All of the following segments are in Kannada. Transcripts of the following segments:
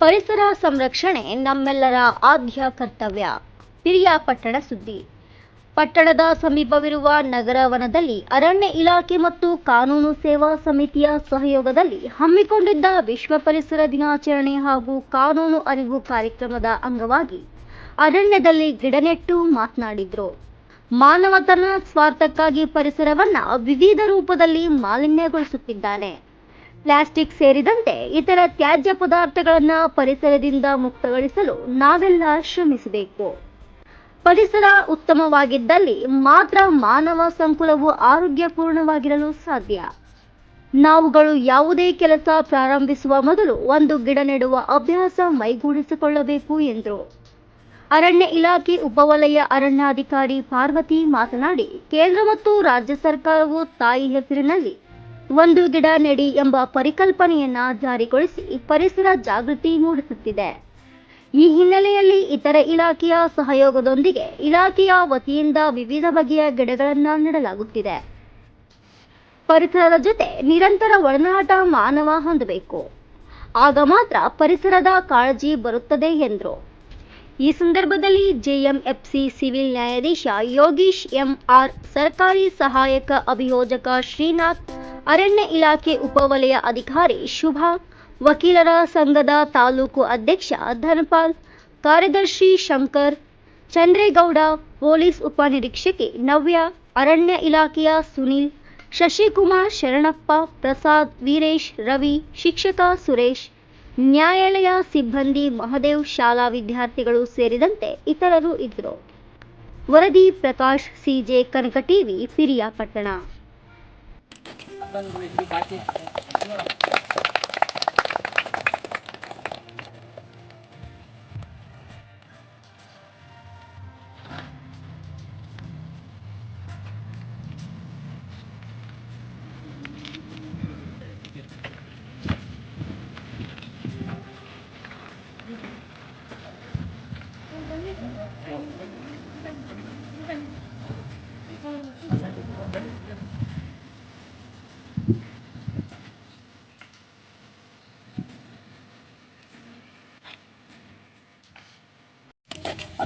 ಪರಿಸರ ಸಂರಕ್ಷಣೆ ನಮ್ಮೆಲ್ಲರ ಆದ್ಯ ಕರ್ತವ್ಯ. ಪಿರಿಯಾಪಟ್ಟಣ ಸುದ್ದಿ. ಪಟ್ಟಣದ ಸಮೀಪವಿರುವ ನಗರ ವನದಲ್ಲಿ ಅರಣ್ಯ ಇಲಾಖೆ ಮತ್ತು ಕಾನೂನು ಸೇವಾ ಸಮಿತಿಯ ಸಹಯೋಗದಲ್ಲಿ ಹಮ್ಮಿಕೊಂಡಿದ್ದ ವಿಶ್ವ ಪರಿಸರ ದಿನಾಚರಣೆ ಹಾಗೂ ಕಾನೂನು ಅರಿವು ಕಾರ್ಯಕ್ರಮದ ಅಂಗವಾಗಿ ಅರಣ್ಯದಲ್ಲಿ ಗಿಡ ನೆಟ್ಟು ಮಾತನಾಡಿದ್ರು. ಮಾನವ ತನ್ನ ಸ್ವಾರ್ಥಕ್ಕಾಗಿ ಪರಿಸರವನ್ನ ವಿವಿಧ ರೂಪದಲ್ಲಿ ಮಾಲಿನ್ಯಗೊಳಿಸುತ್ತಿದ್ದಾನೆ. ಪ್ಲಾಸ್ಟಿಕ್ ಸೇರಿದಂತೆ ಇತರ ತ್ಯಾಜ್ಯ ಪದಾರ್ಥಗಳನ್ನು ಪರಿಸರದಿಂದ ಮುಕ್ತಗೊಳಿಸಲು ನಾವೆಲ್ಲ ಶ್ರಮಿಸಬೇಕು. ಪರಿಸರ ಉತ್ತಮವಾಗಿದ್ದಲ್ಲಿ ಮಾತ್ರ ಮಾನವ ಸಂಕುಲವು ಆರೋಗ್ಯಪೂರ್ಣವಾಗಿರಲು ಸಾಧ್ಯ. ನಾವುಗಳು ಯಾವುದೇ ಕೆಲಸ ಪ್ರಾರಂಭಿಸುವ ಮೊದಲು ಒಂದು ಗಿಡ ನೆಡುವ ಅಭ್ಯಾಸ ಮೈಗೂಡಿಸಿಕೊಳ್ಳಬೇಕು ಎಂದರು. ಅರಣ್ಯ ಇಲಾಖೆ ಉಪವಲಯ ಅರಣ್ಯಾಧಿಕಾರಿ ಪಾರ್ವತಿ ಮಾತನಾಡಿ, ಕೇಂದ್ರ ಮತ್ತು ರಾಜ್ಯ ಸರ್ಕಾರವು ತಾಯಿ ಹೆಸರಿನಲ್ಲಿ ಒಂದು ಗಿಡ ನೆಡಿ ಎಂಬ ಪರಿಕಲ್ಪನೆಯನ್ನ ಜಾರಿಗೊಳಿಸಿ ಪರಿಸರ ಜಾಗೃತಿ ಮೂಡಿಸುತ್ತಿದೆ. ಈ ಹಿನ್ನೆಲೆಯಲ್ಲಿ ಇತರ ಇಲಾಖೆಯ ಸಹಯೋಗದೊಂದಿಗೆ ಇಲಾಖೆಯ ವತಿಯಿಂದ ವಿವಿಧ ಬಗೆಯ ಗಿಡಗಳನ್ನ ನೆಡಲಾಗುತ್ತಿದೆ. ಪರಿಸರದ ಜೊತೆ ನಿರಂತರ ಒಡನಾಟ ಮಾನವ ಹೊಂದಬೇಕು. ಆಗ ಮಾತ್ರ ಪರಿಸರದ ಕಾಳಜಿ ಬರುತ್ತದೆ ಎಂದರು. ಈ ಸಂದರ್ಭದಲ್ಲಿ ಜೆಎಂಎಫ್ಸಿ ಸಿವಿಲ್ ನ್ಯಾಯಾಧೀಶ ಯೋಗೀಶ್ ಎಂಆರ್ ಸರ್ಕಾರಿ ಸಹಾಯಕ ಅಭಿಯೋಜಕ ಶ್ರೀನಾಥ್ ಅರಣ್ಯ ಇಲಾಖೆ ಉಪವಲಯ ಅಧಿಕಾರಿ ಶುಭಾ, ವಕೀಲರ ಸಂಘದ ತಾಲೂಕು ಅಧ್ಯಕ್ಷ ಧನಪಾಲ್, ಕಾರ್ಯದರ್ಶಿ ಶಂಕರ್, ಚಂದ್ರೇಗೌಡ, ಪೊಲೀಸ್ ಉಪನಿರೀಕ್ಷಕಿ ನವ್ಯ, ಅರಣ್ಯ ಇಲಾಖೆಯ ಸುನೀಲ್, ಶಶಿಕುಮಾರ್ ಶರಣಪ್ಪ, ಪ್ರಸಾದ್ ವೀರೇಶ್, ರವಿ, ಶಿಕ್ಷಕ ಸುರೇಶ್, ನ್ಯಾಯಾಲಯ ಸಿಬ್ಬಂದಿ ಮಹದೇವ್, ಶಾಲಾ ವಿದ್ಯಾರ್ಥಿಗಳು ಸೇರಿದಂತೆ ಇತರರು ಇದ್ದರು. ವರದಿ Prakash, CJ Kanaka TV, Piriyapatna. Captain Luigi Bati.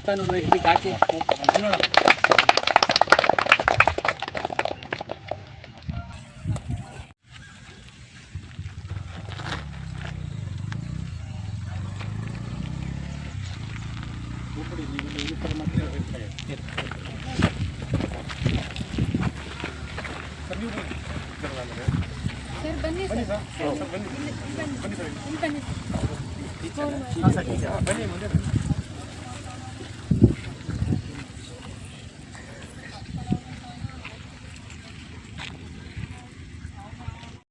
ಅತ್ತ ನೋಡು ಇದಕ್ಕೆ ಹಾಕಿ ನೋಡು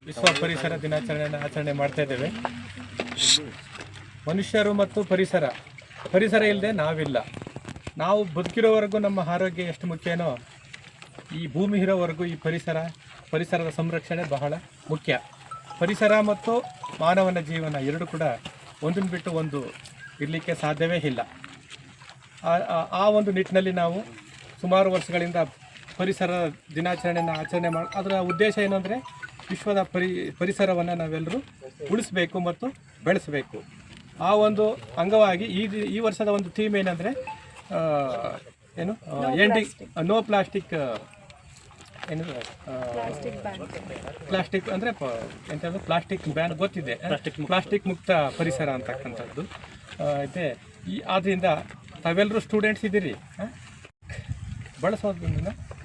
ವಿಶ್ವ ಪರಿಸರ ದಿನಾಚರಣೆಯನ್ನು ಆಚರಣೆ ಮಾಡ್ತಾ ಇದ್ದೇವೆ. ಮನುಷ್ಯರು ಮತ್ತು ಪರಿಸರ. ಪರಿಸರ ಇಲ್ಲದೆ ನಾವಿಲ್ಲ. ನಾವು ಬದುಕಿರೋವರೆಗೂ ನಮ್ಮ ಆರೋಗ್ಯ ಎಷ್ಟು ಮುಖ್ಯನೋ ಈ ಭೂಮಿ ಇರೋವರೆಗೂ ಈ ಪರಿಸರ, ಪರಿಸರದ ಸಂರಕ್ಷಣೆ ಬಹಳ ಮುಖ್ಯ. ಪರಿಸರ ಮತ್ತು ಮಾನವನ ಜೀವನ ಎರಡು ಕೂಡ ಒಂದನ್ನು ಬಿಟ್ಟು ಒಂದು ಇರಲಿಕ್ಕೆ ಸಾಧ್ಯವೇ ಇಲ್ಲ. ಆ- ಒಂದು ನಿಟ್ಟಿನಲ್ಲಿ ನಾವು ಸುಮಾರು ವರ್ಷಗಳಿಂದ ಪರಿಸರ ದಿನಾಚರಣೆಯನ್ನು ಆಚರಣೆ ಮಾಡಿ, ಅದರ ಉದ್ದೇಶ ಏನಂದರೆ ವಿಶ್ವದ ಪರಿ ಪರಿಸರವನ್ನು ನಾವೆಲ್ಲರೂ ಉಳಿಸಬೇಕು ಮತ್ತು ಬೆಳೆಸಬೇಕು. ಆ ಒಂದು ಅಂಗವಾಗಿ ಈ ದಿ- ಈ ವರ್ಷದ ಒಂದು ಥೀಮ್ ಏನಂದರೆ ಏನು? ಎಂಡಿ ನೋ ಪ್ಲಾಸ್ಟಿಕ್ ಏನು? ಪ್ಲಾಸ್ಟಿಕ್ ಅಂದರೆ ಎಂಥದ್ದು ಪ್ಲಾಸ್ಟಿಕ್ ಬ್ಯಾನ್ ಗೊತ್ತಿದೆ. ಪ್ಲಾಸ್ಟಿಕ್ ಮುಕ್ತ. ಪರಿಸರ ಅಂತಕ್ಕಂಥದ್ದು. ಇದೆ. ಈ ಆದ್ದರಿಂದ ತಾವೆಲ್ಲರೂ ಸ್ಟೂಡೆಂಟ್ಸ್ ಇದ್ದೀರಿ ಆ?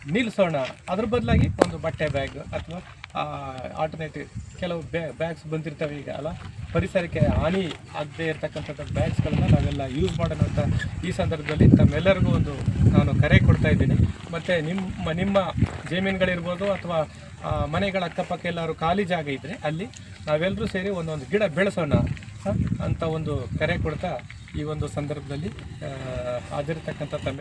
ನಿಲ್ಲಿಸೋಣ ಅದ್ರ ಬದಲಾಗಿ ಒಂದು ಬಟ್ಟೆ ಬ್ಯಾಗ್ ಅಥವಾ ಆಲ್ಟರ್ನೇಟಿವ್ ಕೆಲವು ಬ್ಯಾಗ್ಸ್ ಬಂದಿರ್ತವೆ ಈಗ ಅಲ್ಲ? ಪರಿಸರಕ್ಕೆ ಹಾನಿ ಆಗದೆ ಇರತಕ್ಕಂಥದ್ದು ಬ್ಯಾಗ್ಸ್ಗಳನ್ನು ನಾವೆಲ್ಲ ಯೂಸ್ ಮಾಡೋಣ ಅಂತ ಈ ಸಂದರ್ಭದಲ್ಲಿ ತಮ್ಮೆಲ್ಲರಿಗೂ ಒಂದು ನಾನು ಕರೆ ಕೊಡ್ತಾ ಇದ್ದೀನಿ. ಮತ್ತು ನಿಮ್ಮ ನಿಮ್ಮ ಜಮೀನುಗಳಿರ್ಬೋದು ಅಥವಾ ಮನೆಗಳ ಅಕ್ಕಪಕ್ಕ ಎಲ್ಲರೂ ಖಾಲಿ ಜಾಗ ಇದ್ದರೆ ಅಲ್ಲಿ ನಾವೆಲ್ಲರೂ ಸೇರಿ ಒಂದೊಂದು ಗಿಡ ಬೆಳೆಸೋಣ ಅಂತ ಒಂದು ಕರೆ ಕೊಡ್ತಾ ಈ ಒಂದು ಸಂದರ್ಭದಲ್ಲಿ ಆ, ಹಾಜರಿರ್ತಕ್ಕಂಥ ತಮ್ಮ